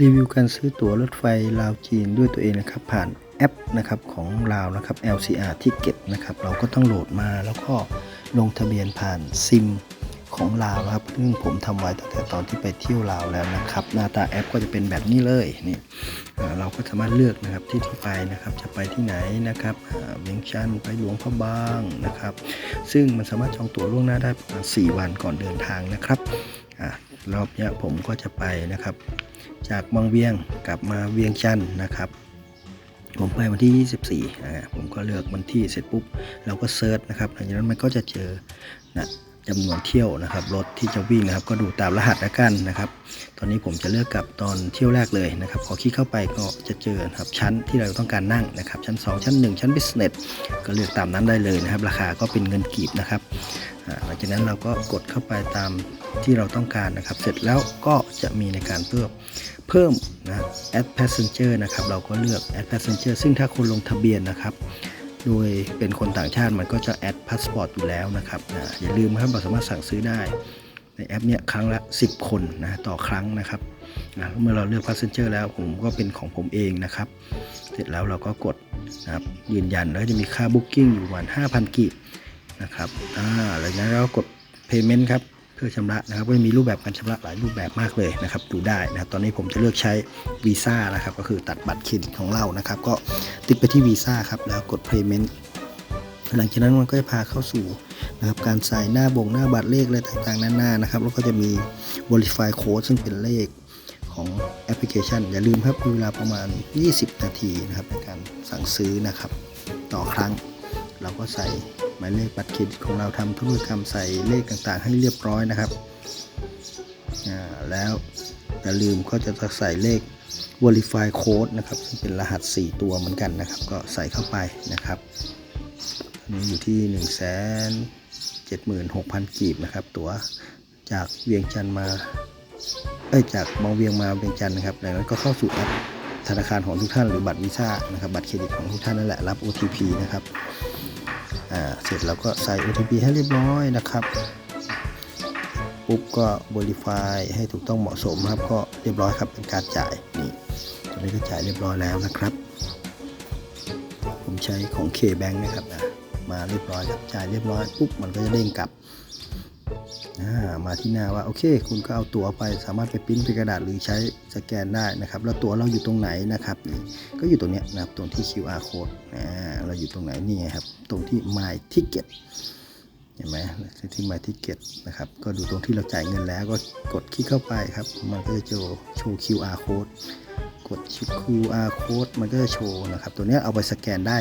รีวิวการซื้อตั๋วรถไฟลาวจีนด้วยตัวเองนะครับ ผ่านแอปนะครับของลาวนะครับ LCR Ticket นะครับ เราก็ต้องโหลดมาแล้วก็ลงทะเบียนผ่านซิมของลาวนะครับซึ่งผมทำไว้ตั้งแต่ตอนที่ไปเที่ยวลาวแล้วนะครับ หน้าตาแอปก็จะเป็นแบบนี้เลยนี่เราก็สามารถเลือกนะครับที่ที่ไปนะครับจะไปที่ไหนนะครับเวียงจันไปหลวงพระบางนะครับ ซึ่งมันสามารถจองตั๋วล่วงหน้าได้ประมาณ4วันก่อนเดินทางนะครับอรอบนี้ผมก็จะไปนะครับ จากบางเวียงกลับมาเวียงจันนะครับ ผมไปวันที่ 24อ่าผมก็เลือกวันที่เสร็จปุ๊บ เราก็เซิร์ชนะครับหลังจากนั้นมันก็จะเจอนะจำนวนเที่ยวนะครับรถที่จะวิ่งนะครับ ก็ดูตามรหัสล้วกันนะครับ ตอนนี้ผมจะเลือกกับตอนเที่ยวแรกเลยนะครับพอคลิกเข้าไปก็จะเจอครับชั้นที่เราต้องการนั่งนะครับ ชั้น 2 ชั้น 1 ชั้น business ก็เลือกตามนั้นได้เลยนะครับ ราคาก็เป็นเงินกีบนะครับ หลังจากนั้นเราก็กดเข้าไปตามที่เราต้องการนะครับ เสร็จแล้วก็จะมีในการเพิ่มเพิ่มนะ add passenger นะครับ เราก็เลือก add passenger ซึ่งถ้าคุณลงทะเบียนนะครับ โดยเป็นคนต่างชาติมันก็จะ add passport อยู่แล้วนะครับนะอย่าลืมครับเราสามารถสั่งซื้อได้ในแอปเนี้ยครั้งละ 10 คนนะต่อครั้งนะครับนะเมื่อเราเลือก passenger แล้วผมก็เป็นของผมเองนะครับ เสร็จแล้วเราก็กดนะครับยืนยันแล้วจะมีค่า booking อยู่ประมาณ5,000กีบ นะครับอ่าหลังจากนั้นเรากด payment ครับเพื่อชำระนะครับก็มีรูปแบบการชำระหลายรูปแบบมากเลยนะครับดูได้นะครับตอนนี้ผมจะเลือกใช้วีซ่านะครับก็คือตัดบัตรเครดิตของเรานะครับ ก็ติ๊กไปที่วีซ่าครับแล้วกด payment หลังจากนั้นมันก็จะพาเข้าสู่นะครับการใส่หน้าบ่งหน้าบัตรเลขอะไรต่างๆนานานะครับแล้วก็จะมี verify code ซึ่งเป็นเลขของแอปพลิเคชัน อย่าลืมครับเวลาประมาณ 20 นาทีนะครับในการสั่งซื้อนะครับ ต่อครั้ง เราก็ใส่ หมายเลขบัตรเครดิตของเราทำธุรกรรมใส่เลขต่างๆ ให้เรียบร้อยนะครับแล้วอย่าลืมก็จะใส่เลข verify code นะครับซึ่งเป็นรหัส 4 ตัวเหมือนกันนะครับ ก็ใส่เข้าไปนะครับอันนี้อยู่ที่ 1 7 6 0 0 0 กีบนะครับ ตัวจากเวียงจันทร์มาเอ้ยจากบางเวียงมาเวียงจันทร์นะครับจากนั้นก็เข้าสู่แอปธนาคารของทุกท่านหรือบัตรวีซ่านะครับ บัตรเครดิตของทุกท่านนั่นแหละรับ OTP นะครับ อ่าเสร็จแล้วก็ใส่ OTP ให้เรียบร้อยนะครับปุ๊บก็บ e r i f y ให้ถูกต้องเหมาะสมครับก็เรียบร้อยครับเป็นการจ่ายนี่ตอนนี้ก็จ่ายเรียบร้อยแล้วนะครับ ผมใช้ของ K-Bank นะครับนะมาเรียบร้อยครับจ่ายเรียบร้อยปุ๊บมันก็จะเด้งกลับ มาที่หน้าว่าโอเค คุณก็เอาตั๋วไปสามารถไปปิ้นเป็นกระดาษหรือใช้สแกนได้นะครับ แล้วตั๋วเราอยู่ตรงไหนนะครับนี่ก็อยู่ตรงเนี้ยนะครับตรงที่ QR code เราอยู่ตรงไหนนี่ไงครับ ตรงที่ My Ticket เห็นไหมที่ My Ticket นะครับ ก็ดูตรงที่เราจ่ายเงินแล้วก็กดคลิกเข้าไปครับ มันก็จะโชว์โชว์ QR code กด QR code มันก็จะโชว์นะครับ ตัวเนี้ยเอาไปสแกนได้